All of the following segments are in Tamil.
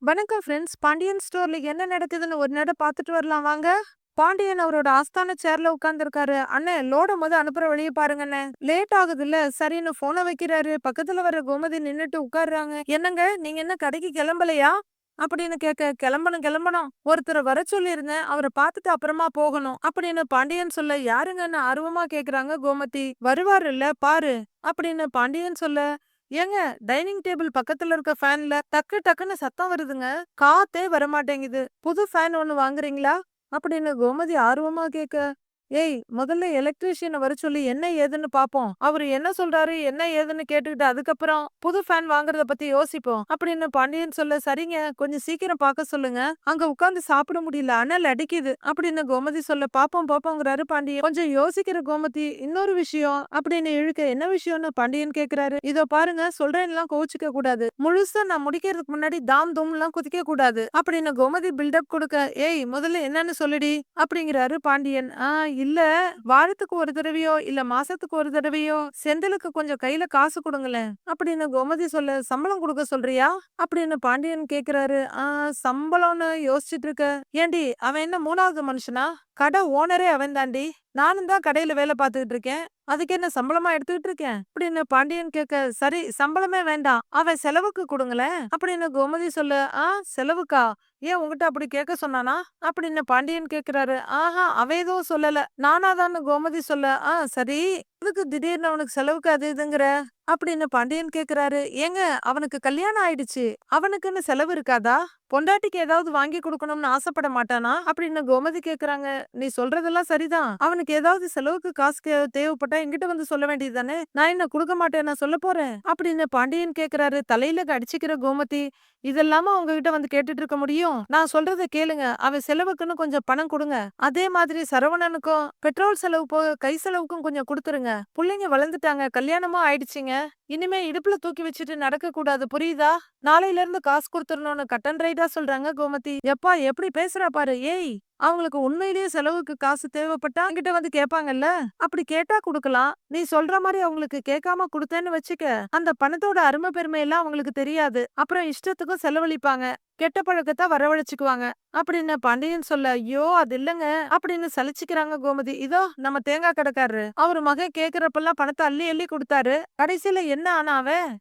வணக்கம் ஃப்ரெண்ட்ஸ் பாண்டியன் ஸ்டோர்ல என்ன நடக்குதுன்னு ஒரு நட பார்த்துட்டு வரலாம். வாங்க. பாண்டியன் அவரோட ஆஸ்தான சேர்ல உட்காந்துருக்காரு அண்ணே லோட முத அனுப்புற வழியை பாருங்கண்ணே. லேட் ஆகுதுல்ல. சரின்னு போனை வைக்கிறாரு. பக்கத்துல வர கோமதி நின்னுட்டு உட்கார்றாங்க. என்னங்க நீங்க என்ன கடைக்கு கிளம்பலையா? அப்படின்னு கேட்க கிளம்பணும் கிளம்பணும். ஒருத்தரை வர சொல்லியிருந்தேன். அவரை பார்த்துட்டு அப்புறமா போகணும். அப்படின்னு பாண்டியன் சொல்ல யாருங்கன்னு ஆர்வமா கேக்குறாங்க கோமதி. வருவாரு இல்ல பாரு. அப்படின்னு பாண்டியன் சொல்ல ஏங்க டைனிங் டேபிள் பக்கத்துல இருக்க ஃபேன்ல டக்கு டக்குன்னு சத்தம் வருதுங்க. காத்தே வரமாட்டேங்குது. புது ஃபேன் ஒன்னு வாங்குறீங்களா? அப்படின்னு கோமதி ஆர்வமா கேக்க ஏய் முதல்ல எலக்ட்ரீஷியனை வர சொல்லி என்ன ஏதுன்னு பாப்போம். அவரு என்ன சொல்றாரு என்ன ஏதுன்னு கேட்டுக்கிட்டு அதுக்கப்புறம் புது ஃபேன் வாங்குறத பத்தி யோசிப்போம். அப்படின்னு பாண்டியன் சொல்ல சரிங்க கொஞ்சம் சீக்கிரம் பார்க்க சொல்லுங்க. அங்க உட்காந்து சாப்பிட முடியல அனல் அடிக்குது அப்படின்னு கோமதி சொல்ல பாப்போம் பாப்போங்கிறாரு பாண்டியன். கொஞ்சம் யோசிக்கிற கோமதி இன்னொரு விஷயம் அப்படின்னு இழுக்க என்ன விஷயம்னு பாண்டியன் கேக்குறாரு. இதோ பாருங்க சொல்றேன்லாம் கோச்சுக்க கூடாது. முழுசா நான் முடிக்கிறதுக்கு முன்னாடி தாம் தூம் எல்லாம் குதிக்க கூடாது அப்படின்னு கோமதி பில்டப் கொடுக்க ஏய் முதல்ல என்னன்னு சொல்லுடி அப்படிங்கிறாரு பாண்டியன். ஆ இல்ல வாரத்துக்கு ஒரு தடவையோ இல்ல மாசத்துக்கு ஒரு தடவையோ செந்திலுக்கு கொஞ்சம் கையில காசு கொடுங்களேன் அப்படின்னு கோமதி சொல்ல சம்பளம் கொடுக்க சொல்றியா? அப்படின்னு பாண்டியன் கேக்குறாரு. ஆ சம்பளம்னு யோசிச்சுட்டு இருக்க. ஏண்டி அவன் என்ன மூணாவது மனுஷனா? கடை ஓனரே அவன் தாண்டி. நானும் தான் கடையில வேலை பார்த்துக்கிட்டு இருக்கேன். அதுக்கு என்ன சம்பளமா எடுத்துக்கிட்டு இருக்கேன்? அப்படின்னு பாண்டியன் கேட்க சரி சம்பளமே வேண்டாம். அவன் செலவுக்கு கொடுங்களேன். அப்படின்னு கோமதி சொல்லு ஆ செலவுக்கா? ஏன் உங்ககிட்ட அப்படி கேட்க சொன்னானா? அப்படின்னு பாண்டியன் கேக்குறாரு ஆஹா அவ எதுவும் சொல்லல. நானாதான்னு கோமதி சொல்ல ஆ சரி அதுக்கு திடீர்னு அவனுக்கு செலவுக்கு அது இதுங்கிற? அப்படின்னு பாண்டியன் கேக்குறாரு. ஏங்க அவனுக்கு கல்யாணம் ஆயிடுச்சு. அவனுக்குன்னு செலவு இருக்காதா? பொண்டாட்டிக்கு ஏதாவது வாங்கி கொடுக்கணும்னு ஆசைப்பட மாட்டானா? அப்படின்னு கோமதி கேக்குறாங்க. நீ சொல்றதெல்லாம் சரிதான். அவனுக்கு ஏதாவது செலவுக்கு காசு கே- தேவைப்பட்டா என்கிட்ட வந்து சொல்ல வேண்டியது தானே? நான் என்ன கொடுக்க மாட்டேன்? நான் சொல்ல போறேன். அப்படின்னு பாண்டியன் கேக்குறாரு. தலையில அடிச்சுக்கிற கோமதி இதெல்லாம உங்ககிட்ட வந்து கேட்டுட்டு இருக்க முடியும். நான் சொல்றத கேளுங்க. அவன் செலவுக்குன்னு கொஞ்சம் பணம் கொடுங்க. அதே மாதிரி சரவணனுக்கும் பெட்ரோல் செலவு போக கை செலவுக்கும் கொஞ்சம் கொடுத்துருங்க. புள்ளைங்க வளர்ந்துட்டாங்க. கல்யாணமும் ஆயிடுச்சுங்க. இனிமே இடுப்புல தூக்கி வச்சுட்டு நடக்க கூடாது புரியுதா? நாளையில இருந்து காசு கொடுத்துடணும்னு கட்டன் ரைட்டா சொல்றாங்க கோமதி. எப்பா எப்படி பேசுறா பாரு. ஏய் அவங்களுக்கு உண்மையிலேயே செலவுக்கு காசு தேவைப்பட்டா என்கிட்ட வந்து கேட்பாங்கல்ல? அப்படி கேட்டா குடுக்கலாம். நீ சொல்ற மாதிரி அவங்களுக்கு கேட்காம கொடுத்தேன்னு வச்சுக்க. அந்த பணத்தோட அருமை பெருமை எல்லாம் அவங்களுக்கு தெரியாது. அப்புறம் இஷ்டத்துக்கும் செலவழிப்பாங்க. கெட்ட பழக்கத்தை வரவழைச்சுக்குவாங்க. அப்படின்னு பாண்டியன் சொல்ல ஐயோ அது இல்லைங்க அப்படின்னு சலிச்சுக்கிறாங்க கோமதி. இதோ நம்ம தேங்காய் கடைக்காரரு. அவர் மகன் கேக்குறப்பெல்லாம் பணத்தை அள்ளி அள்ளி கொடுத்தாரு. கடைசியில என்ன ஆனா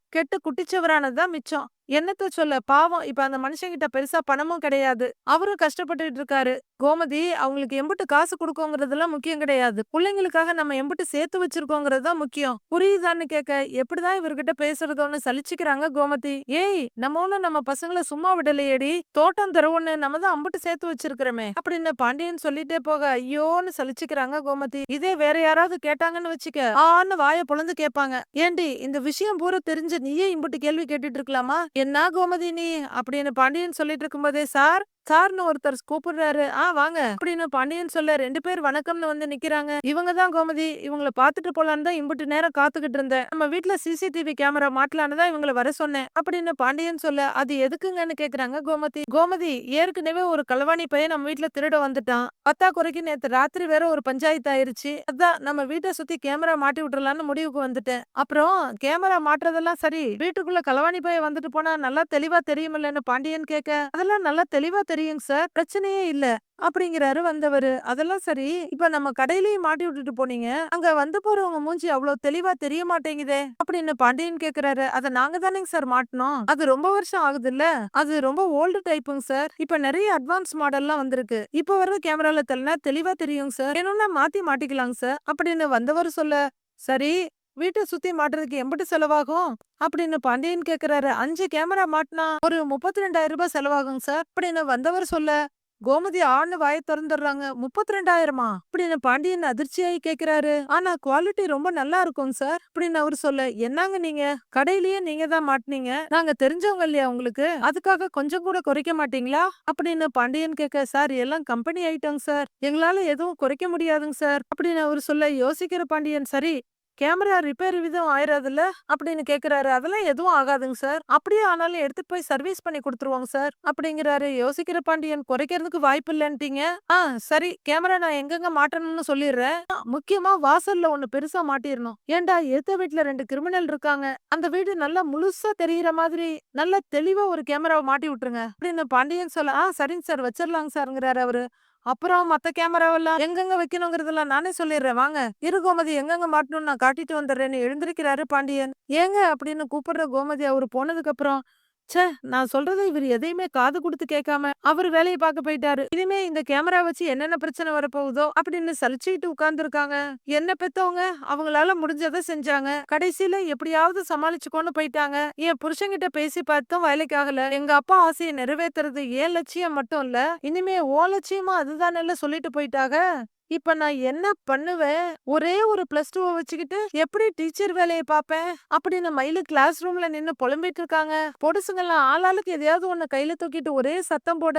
கெட்டு குட்டிச்சவரானதுதான் மிச்சம். என்னத்த சொல்ல பாவம். இப்ப அந்த மனுஷங்கிட்ட பெருசா பணமும் கிடையாது. அவரும் கஷ்டப்பட்டுட்டு இருக்காரு. கோமதி அவங்களுக்கு எம்பிட்டு காசு கொடுக்கோங்கிறதுலாம் முக்கியம் கிடையாது. பிள்ளைங்களுக்காக நம்ம எம்பிட்டு சேர்த்து வச்சிருக்கோங்கிறது தான் முக்கியம். புரியுதான்னு கேட்க எப்படிதான் இவர்கிட்ட பேசுறதோன்னு சலிச்சுக்கிறாங்க கோமதி. ஏய் நம்ம ஒண்ணும் நம்ம பசங்களை சும்மா விடலையேடி தோட்டம் தருவோன்னு நம்ம தான் அம்புட்டு சேர்த்து வச்சிருக்கிறோமே. அப்படின்னு பாண்டியன் சொல்லிட்டே போக ஐயோன்னு சலிச்சுக்கிறாங்க கோமதி. இதே வேற யாராவது கேட்டாங்கன்னு வச்சுக்க ஆன்னு வாய பொழந்து கேட்பாங்க. ஏண்டி இந்த விஷயம் பூரா தெரிஞ்ச நீயே இம்புட்டு கேள்வி கேட்டுட்டு இருக்கலாமா? என்ன கோமதி நீ? அப்படின்னு பாண்டியன் சொல்லிட்டு இருக்கும்போதே சார் சார்னு ஒருத்தர் கூப்பிடுறாரு. ஆ வாங்க. அப்படின்னு பாண்டியன் சொல்ல ரெண்டு பேர் வணக்கம்னு வந்து நிக்கிறாங்க. இவங்க தான் கோமதி இவங்கள பாத்துட்டு போலான்னு தான் இம்புட்டு நேரம் காத்துக்கிட்டு இருந்தேன். நம்ம வீட்டுல சிசிடிவி கேமரா மாட்டலான்னு தான் இவங்கள வர சொன்னேன். அப்படின்னு பாண்டியன் சொல்ல அது எதுக்குங்கன்னு கேக்குறாங்க கோமதி. கோமதி ஏற்கனவே ஒரு களவாணி பையன் நம்ம வீட்டுல திருட வந்துட்டான். பத்தா குறைக்கு நேத்து ராத்திரி வேற ஒரு பஞ்சாயத்து ஆயிருச்சு. அதான் நம்ம வீட்டை சுத்தி கேமரா மாட்டி விட்டுறலாம்னு முடிவுக்கு வந்துட்டேன். அப்புறம் கேமரா மாட்டுறதெல்லாம் சரி வீட்டுக்குள்ள களவாணி பையன் வந்துட்டு போனா நல்லா தெளிவா தெரியுமில்லன்னு பாண்டியன் கேட்க அதெல்லாம் நல்லா தெளிவா தெரியுங்க சார். பிரச்சனையே இல்ல. அப்படிங்கிறாரு வந்தவரு. அதெல்லாம் சரி. இப்ப நம்ம கடையிலயும் மாட்டி விட்டுட்டு போனீங்க. அங்க வந்து போறவங்க மூஞ்சி அவ்வளவு தெளிவா தெரிய மாட்டேங்குதே. அப்படின்னு பாண்டியன் கேக்குறாரு. அத நாங்க தானேங்க சார் மாட்டினோம். அது ரொம்ப வருஷம் ஆகுது இல்ல அது ரொம்ப ஓல்டு டைப்புங்க சார். இப்ப நிறைய அட்வான்ஸ் மாடல்லாம் வந்திருக்கு. இப்ப வர கேமரால தெரியல தெளிவா தெரியுங்க சார். வேணும்னா மாத்தி மாட்டிக்கலாங்க சார். அப்படின்னு வந்தவர் சொல்ல சரி வீட்டை சுத்தி மாட்டுறதுக்கு எம்பிட்டு செலவாகும்? அப்படின்னு பாண்டியன் கேக்குறாரு. அஞ்சு கேமரா மாட்டினா ஒரு முப்பத்தி ரெண்டாயிரம் ரூபாய் செலவாகும் சார். அப்படின்னு வந்தவர் சொல்ல கோமதி ஆன்னு வாயை திறந்துடுறாங்க. முப்பத்தி ரெண்டாயிரமா அப்படின்னு பாண்டியன் அதிர்ச்சியாயி கேக்குறாரு. ஆனா குவாலிட்டி ரொம்ப நல்லா இருக்குங்க சார். அப்படின்னு அவர் சொல்ல என்னங்க நீங்க? கடையிலயே நீங்க தான் மாட்டினீங்க. நாங்க தெரிஞ்சவங்க இல்லையா உங்களுக்கு? அதுக்காக கொஞ்சம் கூட குறைக்க மாட்டீங்களா? அப்படின்னு பாண்டியன் கேட்க சார் எல்லாம் கம்பெனி ஐட்டங்க சார். எங்களால எதுவும் குறைக்க முடியாதுங்க சார். அப்படின்னு அவர் சொல்ல யோசிக்கிற பாண்டியன் சரி கேமரா ரிப்பேர் விதம் ஆயிராதுல்ல? அப்படின்னு கேக்குறாரு. அதெல்லாம் எதுவும் ஆகாதுங்க சார். அப்படியே ஆனாலும் எடுத்துட்டு போய் சர்வீஸ் பண்ணி கொடுத்துருவாங்க சார். அப்படிங்கிறாரு. யோசிக்கிற பாண்டியன் குறைக்கிறதுக்கு வாய்ப்பு இல்லைன்ட்டீங்க. ஆ சரி கேமரா நான் எங்கெங்க மாட்டணும்னு சொல்லிடுறேன். முக்கியமா வாசல்ல ஒண்ணு பெருசா மாட்டிடணும் ஏன்டா எத்த வீட்டுல ரெண்டு கிரிமினல் இருக்காங்க. அந்த வீடு நல்லா முழுசா தெரியற மாதிரி நல்லா தெளிவா ஒரு கேமராவை மாட்டி விட்டுருங்க. அப்படின்னு பாண்டியன் சொல்ல ஆ சரிங்க சார் வச்சிடலாங்க சார்ங்கிறாரு அவரு. அப்புறம் மத்த கேமராவெல்லாம் எங்கெங்க வைக்கணுங்கிறதெல்லாம் நானே சொல்லிடுறேன். வாங்க இரு கோமதி எங்கெங்க மாட்டணும்னு நான் காட்டிட்டு வந்துடுறேன்னு எழுந்திருக்கிறாரு பாண்டியன். ஏங்க அப்படின்னு கூப்பிடுற கோமதி அவரு போனதுக்கு அப்புறம் ச்சே! நான் சொல்றத இவர் எதையுமே காது கொடுத்து கேட்காம அவர் வேலையை பார்க்க போயிட்டாரு. இனிமே இந்த கேமரா வச்சு என்னென்ன பிரச்சனை வரப்போகுதோ அப்படின்னு சலிச்சுக்கிட்டு உட்கார்ந்துருக்காங்க. என்ன பெத்தவங்க? அவங்களால முடிஞ்சதை செஞ்சாங்க. கடைசியில எப்படியாவது சமாளிச்சுக்கோன்னு போயிட்டாங்க. என் புருஷங்கிட்ட பேசி பார்த்தும் வேலைக்கு ஆகல எங்க அப்பா ஆசையை நிறைவேத்துறது ஏன் லட்சியம் மட்டும் இல்ல இனிமே ஓ லட்சியமா அதுதானே சொல்லிட்டு போயிட்டாங்க இப்ப நான் என்ன பண்ணுவேன்? ஒரே ஒரு பிளஸ் டூ வச்சுக்கிட்டு எப்படி டீச்சர் வேலையை பார்ப்பேன்? அப்படின்னு மயிலு கிளாஸ் ரூம்ல நின்னு புலம்பிட்டு இருக்காங்க. பொடுசுங்கெல்லாம் ஆளாளுக்கு எதையாவது ஒண்ணு கையில தூக்கிட்டு ஒரே சத்தம் போட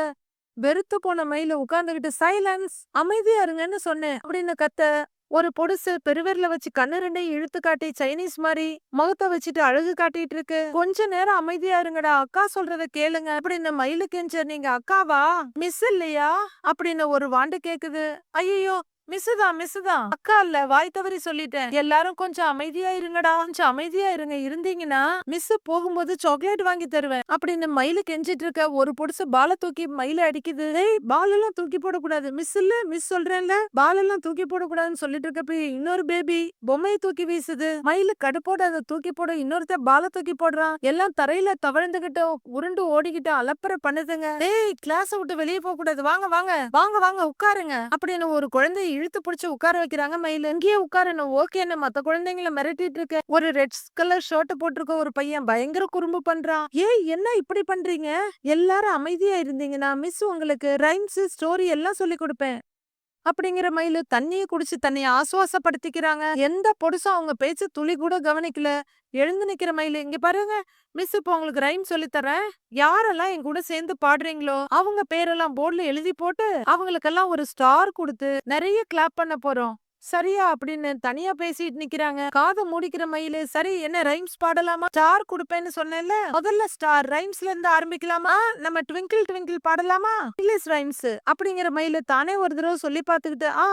வெறுத்து போன மயில உட்கார்ந்துகிட்டு சைலன்ஸ்! அமைதியா இருங்கன்னு சொன்னேன் அப்படின்னு கத்த ஒரு பொடுசு பெருவிரல வச்சு கண்ணு ரெண்டையும் இழுத்து காட்டி சைனீஸ் மாதிரி முகத்தை வச்சுட்டு அழகு காட்டிட்டு இருக்கு. கொஞ்ச நேரம் அமைதியா இருங்கடா. அக்கா சொல்றத கேளுங்க. அப்படின்னு மயிலு கெஞ்ச நீங்க அக்காவா? மிஸ் இல்லையா? அப்படின்னு ஒரு வாண்டு கேக்குது. ஐயோ மிஸ் தான் மிஸ் தான். அக்கா இல்ல வாய் தவறி சொல்லிட்டேன். எல்லாரும் கொஞ்சம் அமைதியா இருங்கடா. கொஞ்சம் அமைதியா இருங்க. இருந்தீங்கன்னா மிஸ் போகும்போது சாக்லேட் வாங்கி தருவேன். அப்படின்னு மயிலு கெஞ்சிட்டு இருக்க ஒரு பொடுசு பால தூக்கி மயில அடிக்குது. ஏய் பால் எல்லாம் தூக்கி போடக்கூடாது. மிஸ் இல்ல மிஸ் சொல்றேன்ல. பால் எல்லாம் தூக்கி போடக்கூடாதுன்னு சொல்லிட்டு இருக்கப்ப இன்னொரு பேபி பொம்மையை தூக்கி வீசுது. மயில கடுப்போட அதை தூக்கி போட இன்னொருத்த பால தூக்கி போடுறான். எல்லாம் தரையில தவழ்ந்துகிட்டு உருண்டு ஓடிக்கிட்டு அலப்பற பண்ணுதுங்க. ஏய் கிளாஸ் விட்டு வெளியே போக கூடாது வாங்க வாங்க. வாங்க வாங்க உட்காருங்க. அப்படின்னு ஒரு குழந்தை இழுத்து பிடிச்சு உட்கார வைக்கிறாங்க. மயில் இங்கேயே உட்காரணும் ஓகேன்னு மத்த குழந்தைங்கள மிரட்டிட்டு இருக்க? ஒரு ரெட் கலர் ஷர்ட் போட்டிருக்க ஒரு பையன் பயங்கர குறும்பு பண்றான். ஏய் என்ன இப்படி பண்றீங்க? எல்லாரும் அமைதியா இருந்தீங்கன்னா மிஸ் உங்களுக்கு ரைம்ஸ் ஸ்டோரி எல்லாம் சொல்லி கொடுப்பேன். அப்படிங்கிற மயிலு தண்ணியை குடிச்சு தன்னை ஆசுவாசப்படுத்திக்கிறாங்க. எந்த பொடுசும் அவங்க பேச்சு துளி கூட கவனிக்கல. எழுந்து நிக்கிற மயிலு இங்க பாருங்க மிஸ் இப்போ உங்களுக்கு ரைம் சொல்லி தரேன் யாரெல்லாம் என் கூட சேர்ந்து பாடுறீங்களோ அவங்க பேரெல்லாம் போர்டுல எழுதி போட்டு அவங்களுக்கெல்லாம் ஒரு ஸ்டார் கொடுத்து நிறைய கிளாப் பண்ண போறோம். சரியா அப்படின்னு தனியா பேசிட்டு நிக்கிறாங்க. காதை முடிக்கிற மயிலு சரி என்ன ரைம்ஸ் பாடலாமா? ஸ்டார் கொடுப்பேன்னு சொன்னேன்ல முதல்ல ஸ்டார் ரைம்ஸ்ல இருந்து ஆரம்பிக்கலாமா? நம்ம ட்விங்கிள் ட்விங்கிள் பாடலாமா? இங்கிலீஷ் ரைம்ஸ் அப்படிங்கிற மயிலு தானே ஒரு தடவை சொல்லி பார்த்துக்கிட்டு ஆ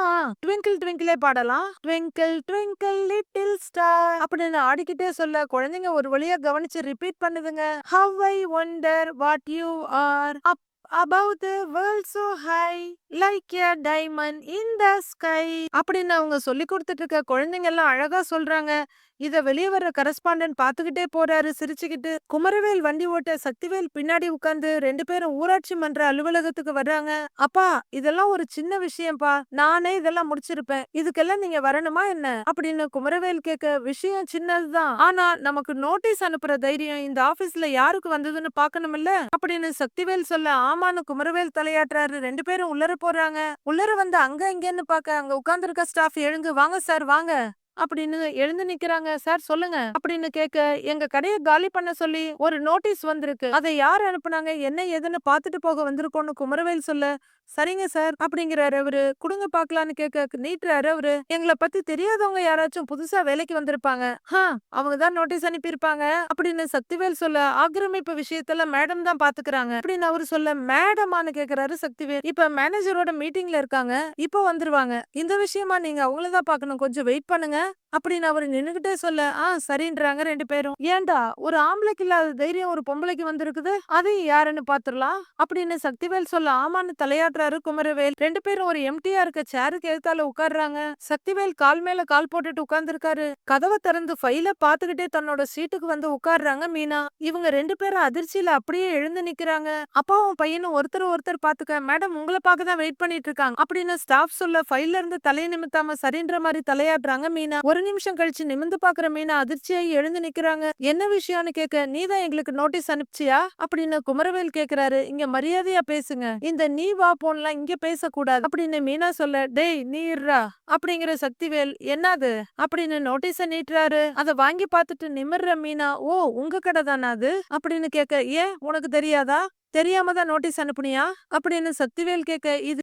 ட்விங்கிள் ட்விங்கிளே பாடலாம். ட்விங்கிள் ட்விங்கிள் லிட்டில் ஸ்டார் அப்படின்னு ஆடிக்கிட்டே சொல்ல குழந்தைங்க ஒரு வழியா கவனிச்சு ரிப்பீட் பண்ணுதுங்க. How I wonder what you are up above the world so high like a diamond in the sky அப்படின்னு அவங்க சொல்லி கொடுத்துட்டு இருக்க குழந்தைங்க எல்லாம் அழகா சொல்றாங்க. இத வெளியே வர்ற கரஸ்பாண்டன்ட் பாத்துக்கிட்டே போறாரு சிரிச்சுக்கிட்டு. குமரவேல் வண்டி ஓட்ட சக்திவேல் பின்னாடி உட்காந்து ரெண்டு பேரும் ஊராட்சி மன்ற அலுவலகத்துக்கு வர்றாங்க. அப்பா இதெல்லாம் ஒரு சின்ன விஷயம்ப்பா. நானே இதெல்லாம் முடிச்சிருப்பேன். இதுக்கெல்லாம் நீங்க வரணுமா என்ன? அப்படின்னு குமரவேல் கேட்க விஷயம் சின்னதுதான். ஆனா நமக்கு நோட்டீஸ் அனுப்புற தைரியம் இந்த ஆபீஸ்ல யாருக்கு வந்ததுன்னு பாக்கணும்ல அப்படின்னு சக்திவேல் சொல்ல ஆமான்னு குமரவேல் தலையாட்டுறாரு. ரெண்டு பேரும் உள்ளர போறாங்க. உள்ளர வந்து அங்க இங்கன்னு பாக்க அங்க உட்கார்ந்துருக்க ஸ்டாஃப் எழுங்கு. வாங்க சார் வாங்க. அப்படின்னு எழுந்து நிக்கிறாங்க. சார் சொல்லுங்க. அப்படின்னு கேட்க எங்க கடையை காலி பண்ண சொல்லி ஒரு நோட்டீஸ் வந்திருக்கு. அதை யார் அனுப்புனாங்க? என்ன ஏதுன்னு பாத்துட்டு போக வந்திருக்கோம்னு குமரவேல் சொல்ல சரிங்க சார். அப்படிங்கிறாரு அவரு. குடுங்க பாக்கலான்னு கேட்க நீட்டுறாரு அவரு. எங்களை பத்தி தெரியாதவங்க யாராச்சும் புதுசா வேலைக்கு வந்திருப்பாங்க. ஹா அவங்க தான் நோட்டீஸ் அனுப்பியிருப்பாங்க. அப்படின்னு சக்திவேல் சொல்ல ஆக்கிரமிப்பு விஷயத்துல மேடம் தான் பாத்துக்கிறாங்க அப்படின்னு அவரு சொல்ல மேடமான்னு கேக்குறாரு சக்திவேல். இப்ப மேனேஜரோட மீட்டிங்ல இருக்காங்க. இப்போ வந்துருவாங்க. இந்த விஷயமா நீங்க அவங்களதான் பாக்கணும் கொஞ்சம் வெயிட் பண்ணுங்க. な அப்படின்னு அவரு நின்னுகிட்டே சொல்ல ஆ சரின்றாங்க ரெண்டு பேரும். ஏன்டா ஒரு ஆம்பளைக்கு இல்லாத தைரியம் ஒரு பொம்பளைக்கு வந்திருக்குது? அதையும் யாருன்னு பாத்துரலாம்? அப்படின்னு சக்திவேல் சொல்ல ஆமான்னு தலையாட்டுறாரு குமரவேல். ரெண்டு பேரும் ஒரு எம்டியா இருக்க சேருக்கு எழுத்தால உட்கார்றாங்க? சக்திவேல் கால் மேல கால் போட்டுட்டு உட்கார்ந்துருக்காரு. கதவை திறந்து ஃபைல பாத்துக்கிட்டே தன்னோட சீட்டுக்கு வந்து உட்கார்றாங்க மீனா. இவங்க ரெண்டு பேரும் அதிர்ச்சியில அப்படியே எழுந்து நிக்கிறாங்க. அப்பாவும் பையனும் ஒருத்தர் ஒருத்தர் பாத்துக்க மேடம் உங்களை பார்க்க தான் வெயிட் பண்ணிட்டு இருக்காங்க. அப்படின்னு ஸ்டாஃப் சொல்ல ஃபைல்ல இருந்து தலையை நிமித்தாம சரின்ற மாதிரி தலையாடுறாங்க மீனா. ஒரு நிமிஷம் கழிச்சு நிமிந்து பாக்குற மீனா அதிர்ச்சியாகி எழுந்து நிக்கிறாங்க. என்ன விஷயம்னு கேட்க நீதான் எங்களுக்கு நோட்டீஸ் அனுப்பிச்சியா? அப்படின்னு குமரவேல் கேக்குறாரு. இங்க மரியாதையா பேசுங்க. இந்த நீ வா போன்லாம் இங்க பேசக்கூடாது. அப்படின்னு மீனா சொல்ல டேய் நீ அப்படிங்கிற சக்திவேல் என்னது? அப்படின்னு நோட்டீஸ நீட்டுறாரு. அத வாங்கி பார்த்துட்டு நிமிர்ற மீனா ஓ உங்க கடை தானா அது? அப்படின்னு கேட்க ஏன்? உனக்கு தெரியாதா? தெரியாம தான் நோட்டீஸ் அனுப்புனியா? அப்படின்னு சக்திவேல் கேட்க இது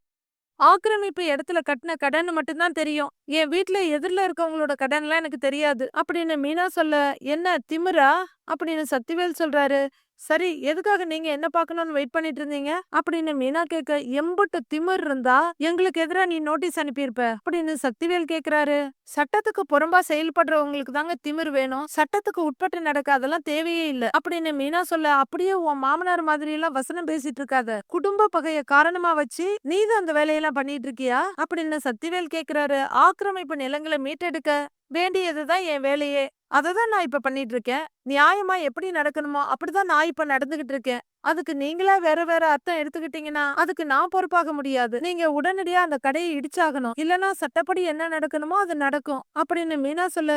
ஆக்கிரமிப்பு இடத்துல கட்டின கடன் மட்டும்தான் தெரியும். என் வீட்ல எதிரில இருக்கவங்களோட கடன்லாம் எனக்கு தெரியாது. அப்படின்னு மீனா சொல்ல என்ன திமிரா? அப்படின்னு சக்திவேல் சொல்றாரு. சரி எதுக்காக நீங்க என்ன பார்க்கணும்னு வெயிட் பண்ணிட்டு இருந்தீங்க? அப்படின்னு மீனா கேட்க எம்புட்டு திமிர் இருந்தா எங்களுக்கு எதிரா நீ நோட்டீஸ் அனுப்பியிருப்ப அப்படின்னு சக்திவேல் கேக்குறாரு சட்டத்துக்கு புறம்பா செயல்படுறவங்களுக்கு தாங்க திமிர் வேணும். சட்டத்துக்கு உட்பட்டு நடக்க அதெல்லாம் தேவையே இல்ல அப்படின்னு மீனா சொல்ல அப்படியே உன் மாமனார் மாதிரி எல்லாம் வசனம் பேசிட்டு இருக்காத. குடும்ப பகைய காரணமா வச்சு நீதான் அந்த வேலையெல்லாம் பண்ணிட்டு இருக்கியா? அப்படின்னு சக்திவேல் கேக்குறாரு ஆக்கிரமிப்பு நிலங்களை மீட்டெடுக்க வேண்டியதுதான் என் வேலையே. அததான் நான் இப்ப பண்ணிட்டு இருக்கேன். நியாயமா எப்படி நடக்கணுமோ அப்படிதான் நான் இப்ப நடந்துகிட்டு இருக்கேன். அதுக்கு நீங்களா வேற வேற அர்த்தம் எடுத்துக்கிட்டீங்கன்னா அதுக்கு நான் பொறுப்பாக முடியாது. நீங்க உடனடியா அந்த கடையை இடிச்சாகணும். இல்லனா சட்டப்படி என்ன நடக்கணுமோ அது நடக்கும். அப்படின்னு மீனா சொல்ல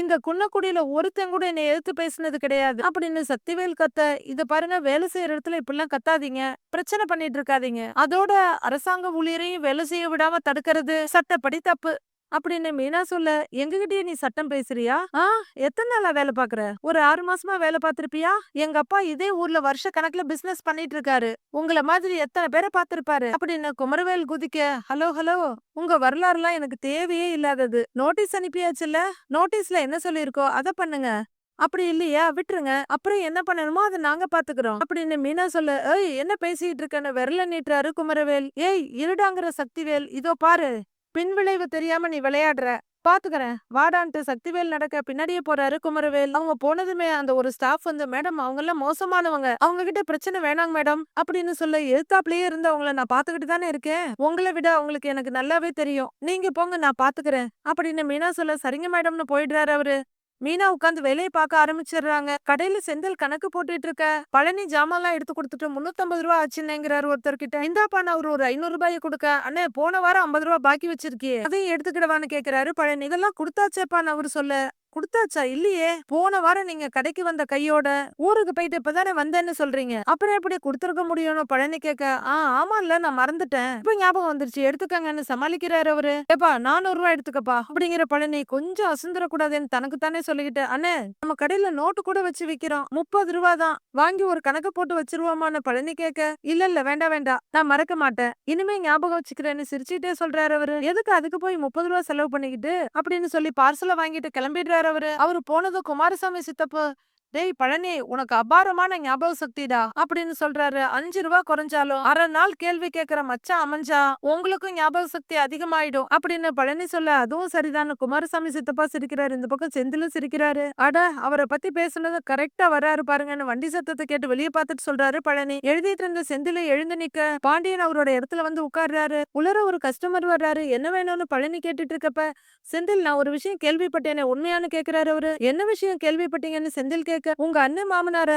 இந்த குன்னக்குடியில ஒருத்தன் கூட என்னை எதிர்த்து பேசினது கிடையாது. அப்படின்னு சக்திவேல் கத்த இத பாருங்க வேலை செய்யற இடத்துல இப்படிலாம் கத்தாதீங்க. பிரச்சனை பண்ணிட்டு இருக்காதீங்க. அதோட அரசாங்க ஊழியரையும் வேலை செய்ய விடாம தடுக்கிறது சட்டப்படி தப்பு. அப்படின்னு மீனா சொல்ல எங்ககிட்டயே நீ சட்டம் பேசுறியா? ஆ. எத்தனை நாளா வேலை பாக்குற ஒரு ஆறு மாசமா வேலை பார்த்திருப்பியா? எங்க அப்பா இதே ஊர்ல வருஷ கணக்குல பிசினஸ் பண்ணிட்டு இருக்காரு. உங்கள மாதிரி எத்தனை பேரை பார்த்திருப்பாரு? அப்படின்னு குமரவேல் குதிக்க ஹலோ ஹலோ உங்க வரலாறுலாம் எனக்கு தேவையே இல்லாதது. நோட்டீஸ் அனுப்பியாச்சுல்ல? நோட்டீஸ்ல என்ன சொல்லிருக்கோ அத பண்ணுங்க. அப்படி இல்லையா? விட்டுருங்க. அப்புறம் என்ன பண்ணணுமோ அதை நாங்க பாத்துக்கிறோம் அப்படின்னு மீனா சொல்ல ஏய் என்ன பேசிட்டு இருக்கன்னு விரல நீட்டுறாரு குமரவேல். ஏய் இருடாங்கிற சக்திவேல். இதோ பாரு. பின்விளைவு தெரியாம நீ விளையாடுற. பாத்துக்கறேன். வாடான்ட்டு சக்திவேல் நடக்க பின்னாடியே போறாரு குமரவேல். அவங்க போனதுமே அந்த ஒரு ஸ்டாஃப் வந்து மேடம் அவங்க எல்லாம் மோசமானவங்க. அவங்க கிட்ட பிரச்சனை வேணாங்க மேடம் அப்படின்னு சொல்ல எழுத்தாப்லயே இருந்து அவங்கள நான் பாத்துக்கிட்டு தானே இருக்கேன். உங்களை விட அவங்களுக்கு எனக்கு நல்லாவே தெரியும். நீங்க போங்க நான் பாத்துக்கிறேன் அப்படின்னு மீனா சொல்ல சரிங்க மேடம்னு போயிடுறாரு அவரு. மீனா உட்காந்து வேலையை பார்க்க ஆரம்பிச்சிடுறாங்க. கடையில செந்தில் கணக்கு போட்டுட்டு இருக்க. பழனி ஜாமான்லாம் எடுத்து கொடுத்துட்டு முன்னூத்தம்பது ரூபா ஆச்சுன்னேங்கிறாரு ஒருத்தர் கிட்ட இந்தாப்பா நான் ஒரு ஒரு ஐநூறு ரூபாயை கொடுக்க. அண்ணே போன வாரம் ஐம்பது ரூபா பாக்கி வச்சிருக்கே அதையும் எடுத்துக்கிடவான்னு கேக்குறாரு பழனி. இதெல்லாம் கொடுத்தாச்சேப்பான்னு அவரு சொல்ல. கொடுத்தாச்சா? இல்லையே. போன வாரம் நீங்க கடைக்கு வந்த கையோட ஊருக்கு போயிட்டு இப்பதானே வந்தேன்னு சொல்றீங்க. அப்புறம் எப்படி கொடுத்துருக்க முடியும்னு பழனி கேட்க ஆ ஆமா இல்ல நான் மறந்துட்டேன். இப்ப ஞாபகம் வந்துருச்சு. எடுத்துக்கங்கன்னு சமாளிக்கிறாரு அவரு. ஏப்பா நானூறு ரூபாய் எடுத்துக்கப்பா. அப்படிங்கிற பழனி கொஞ்சம் அசந்துடக்கூடாதுன்னு தனக்கு தானே சொல்லிக்கிட்டு அண்ணே நம்ம கடையில நோட்டு கூட வச்சு விக்கிறோம். முப்பது ரூபா தான். வாங்கி ஒரு கணக்கு போட்டு வச்சிருவோமான்னு பழனி கேட்க இல்ல இல்ல வேண்டாம் வேண்டாம். நான் மறக்க மாட்டேன். இனிமே ஞாபகம் வச்சுக்கிறேன்னு சிரிச்சுட்டே சொல்றாரு அவரு. எதுக்கு அதுக்கு போய் முப்பது ரூபா செலவு பண்ணிக்கிட்டு? அப்படின்னு சொல்லி பார்சலை வாங்கிட்டு கிளம்பிடுறாரு. அவரு? அவரு போனதும் குமாரசாமி சித்தப்பு டேய் பழனி உனக்கு அபாரமான ஞாபக சக்திடா அப்படின்னு சொல்றாரு. அஞ்சு ரூபா குறைஞ்சாலும் அரை நாள் கேள்வி கேட்கிற மச்சான் அமைஞ்சா உங்களுக்கும் ஞாபக சக்தி அதிகமாயிடும் அப்படின்னு பழனி சொல்ல. அதுவும் சரிதான் குமாரசாமி சித்தப்பா சிரிக்கிறாரு. இந்த பக்கம் செந்திலும் சிரிக்கிறாரு. அட அவரை பத்தி பேசுனது கரெக்டா வராரு பாருங்கன்னு வண்டி சத்தத்தை கேட்டு வெளியே பார்த்துட்டு சொல்றாரு பழனி. எழுதிட்டு இருந்த செந்தில எழுந்து நிக்க. பாண்டியன் அவரோட இடத்துல வந்து உட்கார்றாரு. உலர ஒரு கஸ்டமர் வர்றாரு. என்ன வேணும்னு பழனி கேட்டுட்டு இருக்கப்ப செந்தில் நான் ஒரு விஷயம் கேள்விப்பட்டேனே உண்மையானு கேக்குறாரு அவரு. என்ன விஷயம் கேள்விப்பட்டீங்கன்னு செந்தில் கேட்க உங்க அண்ணன் மாமனார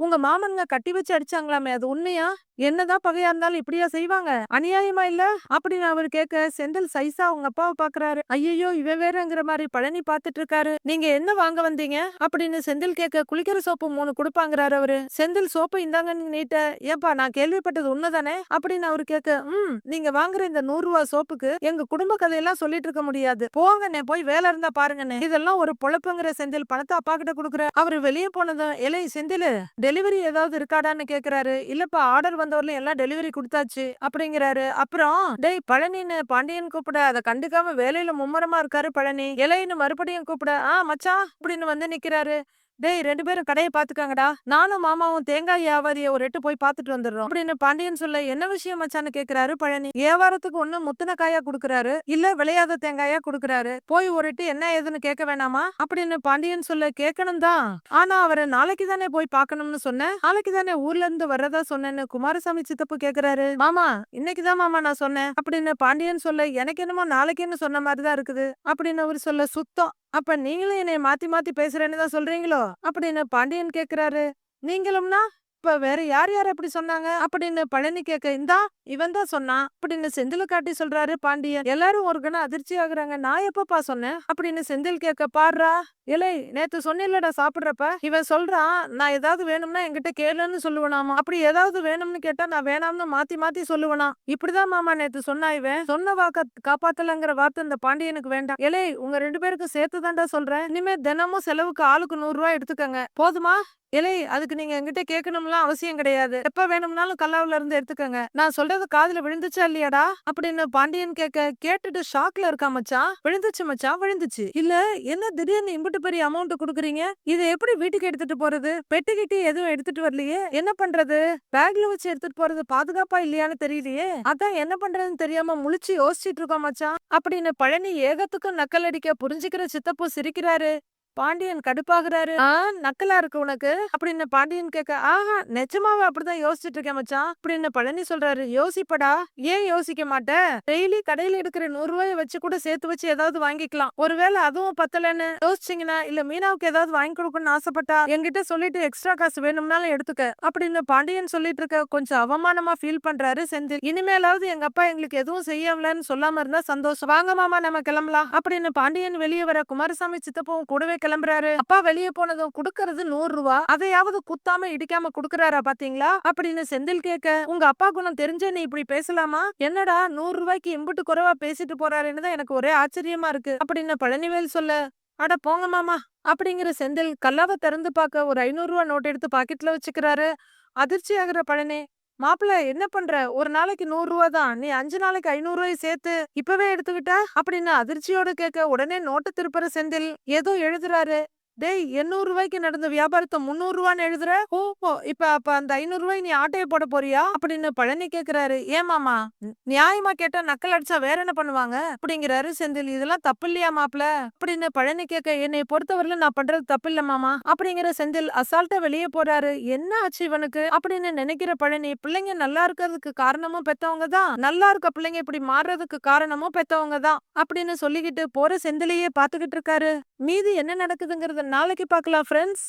உங்க மாமனுங்க கட்டி வச்சு அடிச்சாங்களாமே அது உண்மையா? என்னதான் பகையா இருந்தாலும் இப்படியா செய்வாங்க? அநியாயமா இல்ல? அப்படின்னு அவர் கேட்க செந்தில் சைஸா அவங்க அப்பாவை பாக்குறாரு. ஐயோ இவ வேறங்கிற மாதிரி பழனி பாத்துட்டு இருக்காரு நீங்க என்ன வாங்க வந்தீங்க? அப்படின்னு செந்தில் கேட்க குளிக்கிற சோப்பு மூணு கொடுப்பாங்கிறாரு அவரு. செந்தில் சோப்பு இந்தாங்கன்னு நீட்ட ஏப்பா நான் கேள்விப்பட்டது உண்மைதானே? அப்படின்னு அவரு கேட்க ம் நீங்க வாங்குற இந்த நூறு ரூபா சோப்புக்கு எங்க குடும்ப கதையெல்லாம் சொல்லிட்டு இருக்க முடியாது. போங்கண்ணே போய் வேலை இருந்தா பாருங்கண்ணே. இதெல்லாம் ஒரு பொழப்புங்கிற செந்தில் பணத்தை அப்பா கிட்ட கொடுக்குற அவரு வெளியே போனதும் இலை செந்தில் டெலிவரி ஏதாவது இருக்காடான்னு கேக்குறாரு. இல்லப்பா ஆர்டர் வந்தவர்ல எல்லாம் டெலிவரி கொடுத்தாச்சு அப்படிங்கிறாரு. அப்புறம் டேய் பழனின்னு பாண்டியன் கூப்பிட. அதை கண்டுக்காம வேலையில மும்மரமா இருக்காரு பழனி. இலைன்னு மறுபடியும் கூப்பிட. ஆ மச்சான் அப்படின்னு வந்து நிக்கிறாரு. டேய் ரெண்டு பேரும் கடையை பாத்துக்காங்கடா நானும் மாமாவும் தேங்காய் வியாபாரிய ஒரு எட்டு போய் பாத்துட்டு வந்துடுறோம். அப்படின்னு பாண்டியன் சொல்ல என்ன விஷயம் மச்சான்னு கேக்குறாரு பழனி. வியாபாரத்துக்கு ஒண்ணு முத்தின காயா குடுக்கறாரு இல்ல விளையாத தேங்காயா குடுக்கறாரு. போய் ஒரு எட்டு என்ன ஏதுன்னு கேட்க வேணாமா? அப்படின்னு பாண்டியன் சொல்ல கேட்கணும் தான். ஆனா அவரை நாளைக்கு தானே போய் பாக்கணும்னு சொன்னேன். நாளைக்கு தானே ஊர்ல இருந்து வர்றதா சொன்னேன்னு குமாரசாமி சித்தப்பு கேக்குறாரு. மாமா இன்னைக்குதான் மாமா நான் சொன்னேன். அப்படின்னு பாண்டியன் சொல்ல எனக்கு என்னமோ நாளைக்குன்னு சொன்ன மாதிரிதான் இருக்குது. அப்படின்னு அவர் சொல்ல சுத்தம். அப்ப நீங்களும் என்னைய மாத்தி மாத்தி பேசுறேன்னு தான் சொல்றீங்களோ? அப்படின்னு பாண்டியன் கேக்குறாரு? நீங்களும்னா? இப்ப வேற யார் யார் அப்படி சொன்னாங்க? அப்படின்னு பழனி கேட்க இந்தா இவன் தான் சொன்னான் அப்படின்னு செந்தில் காட்டி சொல்றாரு பாண்டியன். எல்லாரும் ஒரு கணம் அதிர்ச்சி ஆகுறாங்க நான் எப்பப்பா சொன்னேன்? அப்படின்னு செந்தில் கேட்க பாடுறா இலை நேத்து சொன்னில்லடா சாப்பிடுறப்ப இவன் சொல்றான் நான் ஏதாவது வேணும்னா என்கிட்ட கேளுன்னு சொல்லுவனாமா? அப்படி ஏதாவது வேணும்னு கேட்டா நான் வேணாம்னு மாத்தி மாத்தி சொல்லுவனா? இப்படிதான் மாமா நேத்து சொன்னா இவன். சொன்ன வாக்க காப்பாத்தலங்கிற வார்த்தை இந்த பாண்டியனுக்கு வேண்டாம். இலை உங்க ரெண்டு பேருக்கும் சேர்த்து தான்டா சொல்றேன். இனிமே தினமும் செலவுக்கு ஆளுக்கு நூறு ரூபாய் எடுத்துக்கங்க. போதுமா? இலை அதுக்கு நீங்க என்கிட்ட கேட்கணும்ல கேட்கணும்லாம் அவசியம் கிடையாது. எப்ப வேணும்னாலும் கல்லாவுல இருந்து எடுத்துக்கங்க. நான் சொல்றது காதுல விழுந்துச்சா இல்லையாடா? அப்படின்னு பாண்டியன் கேட்க கேட்டுட்டு ஷாக்ல இருக்கா மச்சான் விழுந்துச்சு மச்சான் விழுந்துச்சு. இல்ல என்ன திடீர்னு இம்புட்டு பெரிய அமௌண்ட் குடுக்குறீங்க? இதை எப்படி வீட்டுக்கு எடுத்துட்டு போறது? பெட்டு கிட்டி எதுவும் எடுத்துட்டு வரலையே? என்ன பண்றது? பேக்ல வச்சு எடுத்துட்டு போறது பாதுகாப்பா இல்லையான்னு தெரியலையே? அதான் என்ன பண்றதுன்னு தெரியாம முழிச்சு யோசிச்சிட்டு இருக்கோம் மச்சான் அப்படின்னு பழனி ஏகத்துக்கும் நக்கல் அடிக்க புரிஞ்சுக்கிற சித்தப்பு சிரிக்கிறாரு. பாண்டியன் கடுப்பாகுறாரு. நக்கலா இருக்கு உனக்கு. அப்படின்னு பாண்டியன் கேட்க ஆஹா நிஜமாவே அப்படிதான் யோசிச்சுட்டு இருக்கேன் மச்சான். அப்படின்னு பழனி சொல்றாரு. யோசிப்படா. ஏன் யோசிக்க மாட்ட? டெய்லி கடையில எடுக்கிற நூறு ரூபாய வச்சு கூட சேர்த்து வச்சு ஏதாவது வாங்கிக்கலாம். ஒருவேளை அதுவும் பத்தலன்னு யோசிச்சீங்கன்னா இல்ல மீனாவுக்கு ஏதாவது வாங்கி கொடுக்கணும்னு ஆசைப்பட்டா என்கிட்ட சொல்லிட்டு எக்ஸ்ட்ரா காசு வேணும்னாலும் எடுத்துக்க. அப்படின்னு பாண்டியன் சொல்லிட்டு இருக்க கொஞ்சம் அவமானமா ஃபீல் பண்றாரு செந்தில். இனிமேலாவது எங்க அப்பா எங்களுக்கு எதுவும் செய்யலன்னு சொல்லாம இருந்தா சந்தோஷம். வாங்க மாமா நம்ம கிளம்பலாம். அப்படின்னு பாண்டியன் வெளியே வர குமாரசாமி சித்தப்பும் கூடவே கிளம்புறாரு. அப்பா வெளியே போனதும் குடுக்கறது நூறு ரூபா அதையாவது குத்தாம இடிக்காம குடுக்கறாரா பாத்தீங்களா? அப்படின்னு செந்தில் கேட்க உங்க அப்பா குணம் தெரிஞ்சே நீ இப்படி பேசலாமா? என்னடா நூறு ரூபாய்க்கு இம்புட்டு குறைவா பேசிட்டு போறாருன்னு தான் எனக்கு ஒரே ஆச்சரியமா இருக்கு. அப்படின்னு பழனிவேல் சொல்ல அட போங்க மாமா. அப்படிங்கிற செந்தில் கல்லாவை திறந்து பார்க்க ஒரு ஐநூறு ரூபா நோட் எடுத்து பாக்கெட்ல வச்சுக்கிறாரு. அதிர்ச்சி ஆகுற பழனி மாப்பிள்ள என்ன பண்ற? ஒரு நாளைக்கு நூறு ரூபா தான். நீ அஞ்சு நாளைக்கு ஐநூறு ரூபாய் சேர்த்து இப்பவே எடுத்துக்கிட்ட? அப்படின்னு அதிர்ச்சியோட கேட்க உடனே நோட்டு திருப்புற செந்தில் ஏதோ எழுதுறாரு. டேய் எண்ணூறு ரூபாய்க்கு நடந்த வியாபாரத்தை முந்நூறு ரூபான்னு எழுதுற? ஓ ஓ, இப்ப அப்ப அந்த ஐநூறு ரூபாய் நீ ஆட்டையை போட போறியா? அப்படின்னு பழனி கேக்குறாரு. ஏமாமா நியாயமா கேட்டா நக்கல் அடிச்சா வேற என்ன பண்ணுவாங்க? அப்படிங்கிறாரு செந்தில். இதெல்லாம் தப்பு இல்லையா மாப்ள அப்படின்னு பழனி கேட்க என்னை பொறுத்தவரையில நான் பண்றது தப்பு இல்ல மாமா. அப்படிங்கிற செந்தில் அசால்ட்டா வெளியே போறாரு. என்ன ஆச்சு இவனுக்கு? அப்படின்னு நினைக்கிற பழனி பிள்ளைங்க நல்லா இருக்கிறதுக்கு காரணமும் பெத்தவங்க தான். நல்லா இருக்க பிள்ளைங்க இப்படி மாறுறதுக்கு காரணமும் பெத்தவங்க தான். அப்படின்னு சொல்லிக்கிட்டு போற செந்திலையே பாத்துக்கிட்டு இருக்காரு. மீதி என்ன நடக்குதுங்கறத நாளைக்கு பார்க்கலாம் ஃப்ரெண்ட்ஸ்